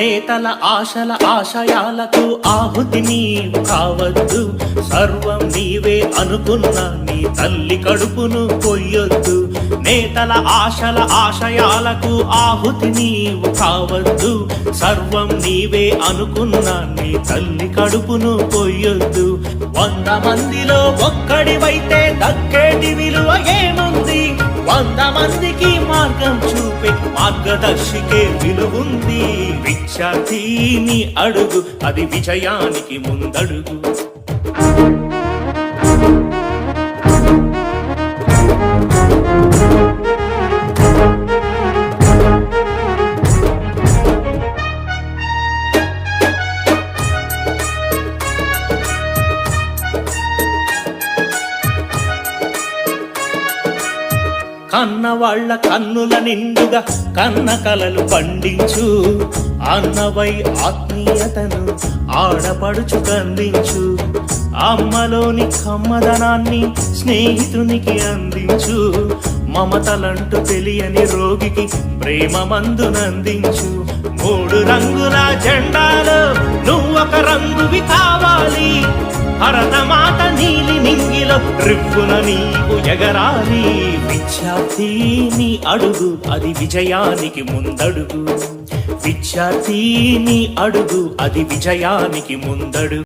నేతల ఆశల ఆశయాలకు ఆహుతి నీవు కావద్దు. సర్వం నీవే అనుకున్న నీ తల్లి కడుపును కొయ్యొద్దు. నేతల ఆశల ఆశయాలకు ఆహుతి నీవు కావద్దు. సర్వం నీవే అనుకున్న నీ తల్లి కడుపును కొయ్యొద్దు. వంద మందిలో ఒక్కడివైతే దక్కేటి విలువ ఏముంది? వంద మందికి మార్గం చూపే మార్గదర్శికే విలువుంది. విద్యార్థిని అడుగు అది విజయానికి ముందడుగు. కన్న వాళ్ళ కన్నుల నిండుగా కన్న కలలు పండించు. అన్నవై ఆత్మీయతను ఆడపడుచు కందించు అమ్మలోని కమ్మదనాన్ని స్నేహితునికి అందించు. మమతలంటూ తెలియని రోగికి ప్రేమ మందునందించు మూడు రంగుల జెండాలు నువ్వొక రంగువి కావాలి భరతమాత నింగిలో రిప్పున నీవు ఎగరాలి. విద్యార్థిని అడుగు అది విజయానికి ముందడుగు. విద్యార్థిని అడుగు అది విజయానికి ముందడుగు.